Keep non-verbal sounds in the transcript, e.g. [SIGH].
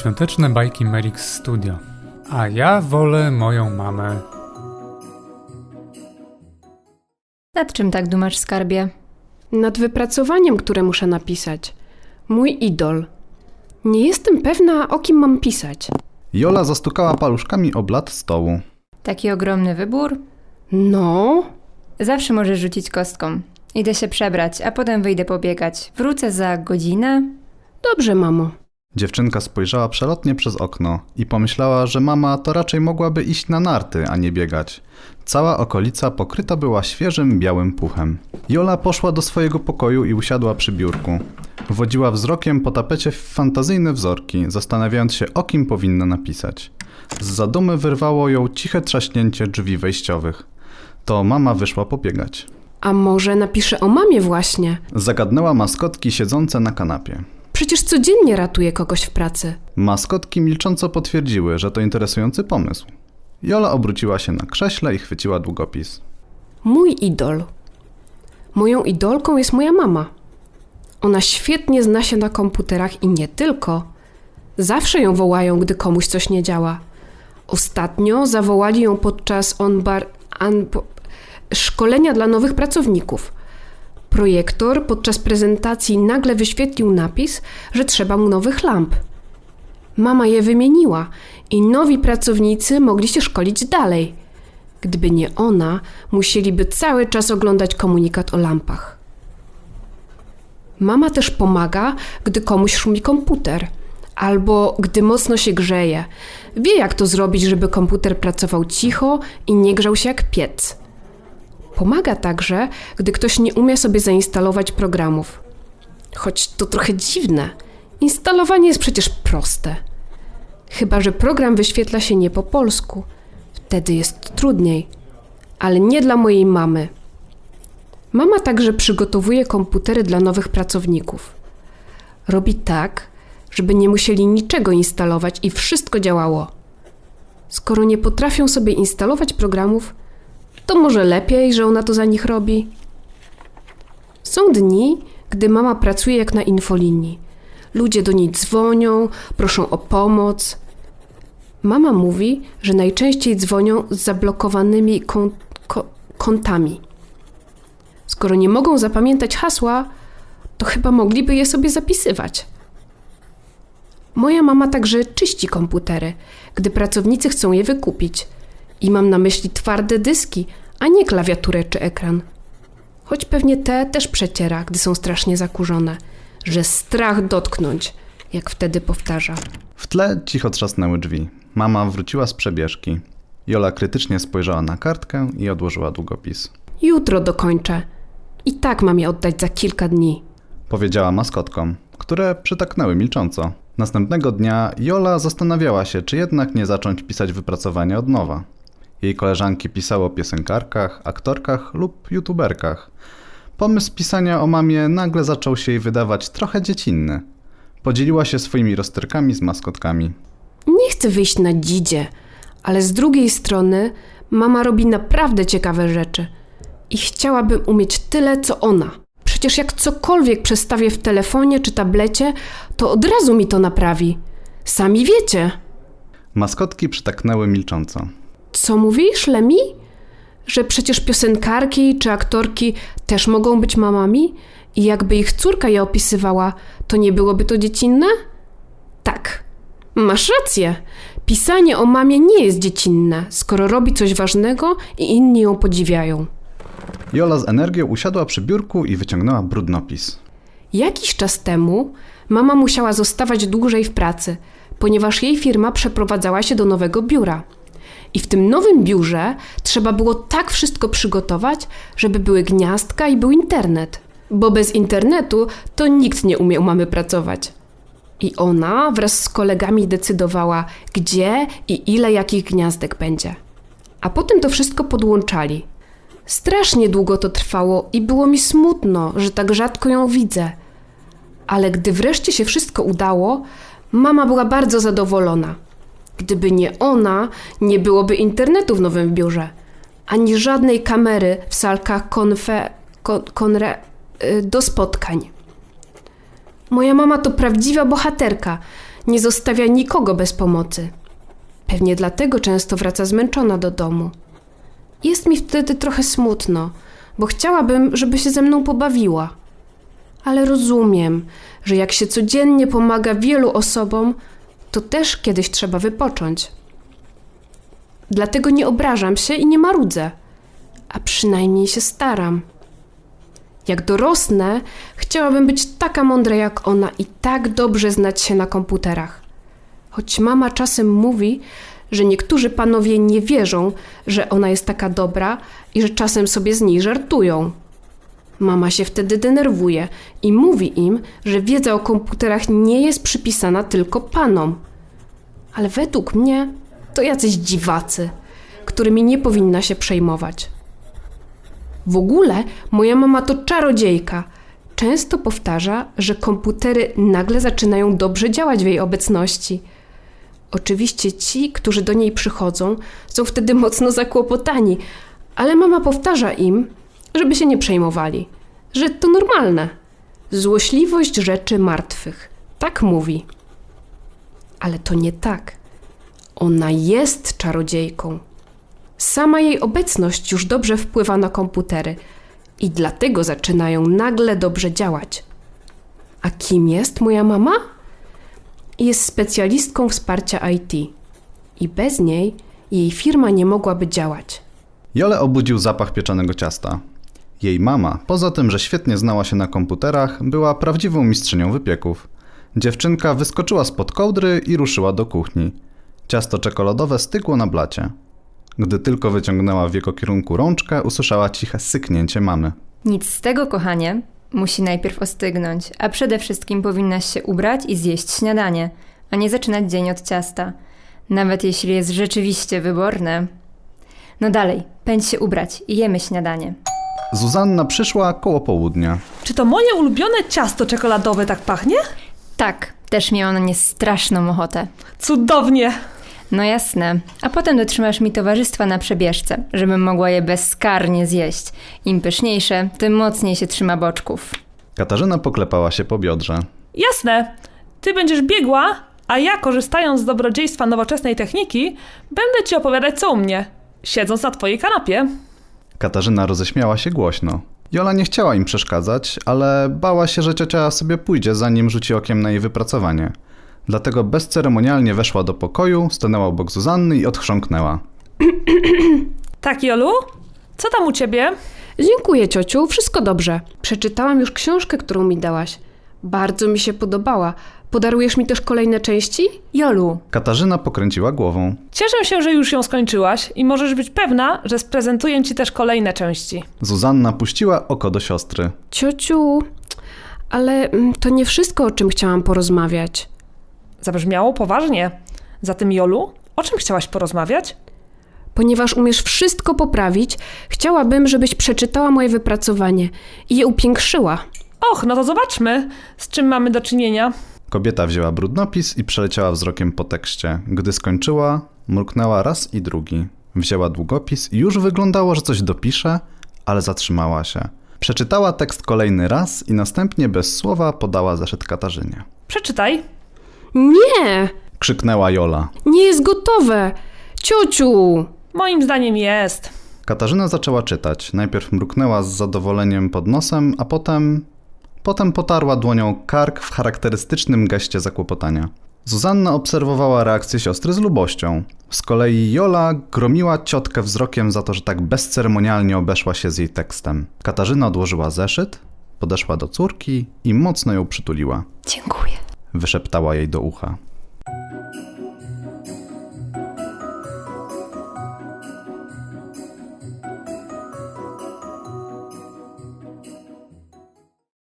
Świąteczne bajki Merix Studio. A ja wolę moją mamę. Nad czym tak dumasz, skarbie? Nad wypracowaniem, które muszę napisać. Mój idol. Nie jestem pewna, o kim mam pisać. Jola zastukała paluszkami o blat stołu. Taki ogromny wybór? No, Zawsze możesz rzucić kostką. Idę się przebrać, a potem wyjdę pobiegać. Wrócę za godzinę. dobrze, mamo. Dziewczynka spojrzała przelotnie przez okno i pomyślała, że mama to raczej mogłaby iść na narty, a nie biegać. Cała okolica pokryta była świeżym, białym puchem. Jola poszła do swojego pokoju i usiadła przy biurku. Wodziła wzrokiem po tapecie fantazyjne wzorki, zastanawiając się, o kim powinna napisać. Z zadumy wyrwało ją ciche trzaśnięcie drzwi wejściowych. To mama wyszła pobiegać. A może napiszę o mamie właśnie? Zagadnęła maskotki siedzące na kanapie. Przecież codziennie ratuję kogoś w pracy. Maskotki milcząco potwierdziły, że to interesujący pomysł. Jola obróciła się na krześle i chwyciła długopis. Mój idol. Moją idolką jest moja mama. Ona świetnie zna się na komputerach i nie tylko. Zawsze ją wołają, gdy komuś coś nie działa. Ostatnio zawołali ją podczas onbar... An, po, szkolenia dla nowych pracowników. Projektor podczas prezentacji nagle wyświetlił napis, że trzeba mu nowych lamp. Mama je wymieniła i nowi pracownicy mogli się szkolić dalej. Gdyby nie ona, musieliby cały czas oglądać komunikat o lampach. Mama też pomaga, gdy komuś szumi komputer, albo gdy mocno się grzeje. Wie, jak to zrobić, żeby komputer pracował cicho i nie grzał się jak piec. Pomaga także, gdy ktoś nie umie sobie zainstalować programów. Choć to trochę dziwne. Instalowanie jest przecież proste. Chyba, że program wyświetla się nie po polsku. Wtedy jest trudniej. Ale nie dla mojej mamy. Mama także przygotowuje komputery dla nowych pracowników. Robi tak, żeby nie musieli niczego instalować i wszystko działało. Skoro nie potrafią sobie instalować programów, to może lepiej, że ona to za nich robi. Są dni, gdy mama pracuje jak na infolinii. Ludzie do niej dzwonią, proszą o pomoc. Mama mówi, że najczęściej dzwonią z zablokowanymi kon- ko- kontami. Skoro nie mogą zapamiętać hasła, to chyba mogliby je sobie zapisywać. Moja mama także czyści komputery, gdy pracownicy chcą je wykupić. I mam na myśli twarde dyski, a nie klawiaturę czy ekran. Choć pewnie te też przeciera, gdy są strasznie zakurzone, że strach dotknąć, jak wtedy powtarza. W tle cicho trzasnęły drzwi. Mama wróciła z przebieżki. Jola krytycznie spojrzała na kartkę i odłożyła długopis. Jutro dokończę. I tak mam je oddać za kilka dni. Powiedziała maskotkom, które przytaknęły milcząco. Następnego dnia Jola zastanawiała się, czy jednak nie zacząć pisać wypracowania od nowa. Jej koleżanki pisały o piosenkarkach, aktorkach lub youtuberkach. Pomysł pisania o mamie nagle zaczął się jej wydawać trochę dziecinny. Podzieliła się swoimi rozterkami z maskotkami. Nie chcę wyjść na dzidzie, ale z drugiej strony mama robi naprawdę ciekawe rzeczy. I chciałabym umieć tyle, co ona. Przecież jak cokolwiek przestawię w telefonie czy tablecie, to od razu mi to naprawi. Sami wiecie. Maskotki przytaknęły milcząco. Co mówisz, Lemi? Że przecież piosenkarki czy aktorki też mogą być mamami? I jakby ich córka je opisywała, to nie byłoby to dziecinne? Tak, masz rację. Pisanie o mamie nie jest dziecinne, skoro robi coś ważnego i inni ją podziwiają. Jola z energią usiadła przy biurku i wyciągnęła brudnopis. Jakiś czas temu mama musiała zostawać dłużej w pracy, ponieważ jej firma przeprowadzała się do nowego biura. I w tym nowym biurze trzeba było tak wszystko przygotować, żeby były gniazdka i był internet. Bo bez internetu to nikt nie umie u mamy pracować. I ona wraz z kolegami decydowała, gdzie i ile jakich gniazdek będzie. A potem to wszystko podłączali. Strasznie długo to trwało i było mi smutno, że tak rzadko ją widzę. Ale gdy wreszcie się wszystko udało, mama była bardzo zadowolona. Gdyby nie ona, nie byłoby internetu w nowym biurze, ani żadnej kamery w salkach konfe, kon, konre, y, do spotkań. Moja mama to prawdziwa bohaterka. Nie zostawia nikogo bez pomocy. Pewnie dlatego często wraca zmęczona do domu. Jest mi wtedy trochę smutno, bo chciałabym, żeby się ze mną pobawiła. Ale rozumiem, że jak się codziennie pomaga wielu osobom, to też kiedyś trzeba wypocząć. Dlatego nie obrażam się i nie marudzę, a przynajmniej się staram. Jak dorosnę, chciałabym być taka mądra jak ona i tak dobrze znać się na komputerach. Choć mama czasem mówi, że niektórzy panowie nie wierzą, że ona jest taka dobra i że czasem sobie z niej żartują. Mama się wtedy denerwuje i mówi im, że wiedza o komputerach nie jest przypisana tylko panom. Ale według mnie to jacyś dziwacy, którymi nie powinna się przejmować. W ogóle moja mama to czarodziejka. Często powtarza, że komputery nagle zaczynają dobrze działać w jej obecności. Oczywiście ci, którzy do niej przychodzą, są wtedy mocno zakłopotani, ale mama powtarza im, żeby się nie przejmowali, że to normalne. Złośliwość rzeczy martwych. Tak mówi. Ale to nie tak. Ona jest czarodziejką. Sama jej obecność już dobrze wpływa na komputery i dlatego zaczynają nagle dobrze działać. A kim jest moja mama? Jest specjalistką wsparcia IT i bez niej jej firma nie mogłaby działać. Jole obudził zapach pieczonego ciasta. Jej mama, poza tym, że świetnie znała się na komputerach, była prawdziwą mistrzynią wypieków. Dziewczynka wyskoczyła spod kołdry i ruszyła do kuchni. Ciasto czekoladowe stygło na blacie. Gdy tylko wyciągnęła w jego kierunku rączkę, usłyszała ciche syknięcie mamy. Nic z tego, kochanie. Musi najpierw ostygnąć, a przede wszystkim powinnaś się ubrać i zjeść śniadanie, a nie zaczynać dzień od ciasta. Nawet jeśli jest rzeczywiście wyborne. No dalej, pędź się ubrać i jemy śniadanie. Zuzanna przyszła koło południa. Czy to moje ulubione ciasto czekoladowe tak pachnie? Tak, też miała na nie straszną ochotę. Cudownie! No jasne. A potem dotrzymasz mi towarzystwa na przebieżce, żebym mogła je bezkarnie zjeść. Im pyszniejsze, tym mocniej się trzyma boczków. Katarzyna poklepała się po biodrze. Jasne. Ty będziesz biegła, a ja, korzystając z dobrodziejstwa nowoczesnej techniki, będę ci opowiadać co u mnie, siedząc na twojej kanapie. Katarzyna roześmiała się głośno. Jola nie chciała im przeszkadzać, ale bała się, że ciocia sobie pójdzie, zanim rzuci okiem na jej wypracowanie. Dlatego bezceremonialnie weszła do pokoju, stanęła obok Zuzanny i odchrząknęła. [CLEARS THROAT] Tak, Jolu? Co tam u ciebie? Dziękuję, ciociu, wszystko dobrze. Przeczytałam już książkę, którą mi dałaś. Bardzo mi się podobała. Podarujesz mi też kolejne części? Jolu, Katarzyna pokręciła głową. Cieszę się, że już ją skończyłaś i możesz być pewna, że sprezentuję ci też kolejne części. Zuzanna puściła oko do siostry. Ciociu, ale mm, to nie wszystko, o czym chciałam porozmawiać. Zabrzmiało poważnie. Zatem, Jolu, o czym chciałaś porozmawiać? Ponieważ umiesz wszystko poprawić, chciałabym, żebyś przeczytała moje wypracowanie i je upiększyła. Och, no to zobaczmy, z czym mamy do czynienia. Kobieta wzięła brudnopis i przeleciała wzrokiem po tekście. Gdy skończyła, mruknęła raz i drugi. Wzięła długopis i już wyglądało, że coś dopisze, ale zatrzymała się. Przeczytała tekst kolejny raz i następnie bez słowa podała zeszyt Katarzynie. Przeczytaj. Nie, Krzyknęła Jola. nie jest gotowe. Ciociu! Moim zdaniem jest. Katarzyna zaczęła czytać. Najpierw mruknęła z zadowoleniem pod nosem, a potem. Potem potarła dłonią kark w charakterystycznym geście zakłopotania. Zuzanna obserwowała reakcję siostry z lubością. Z kolei Jola gromiła ciotkę wzrokiem za to, że tak bezceremonialnie obeszła się z jej tekstem. Katarzyna odłożyła zeszyt, podeszła do córki i mocno ją przytuliła. dziękuję. Wyszeptała jej do ucha.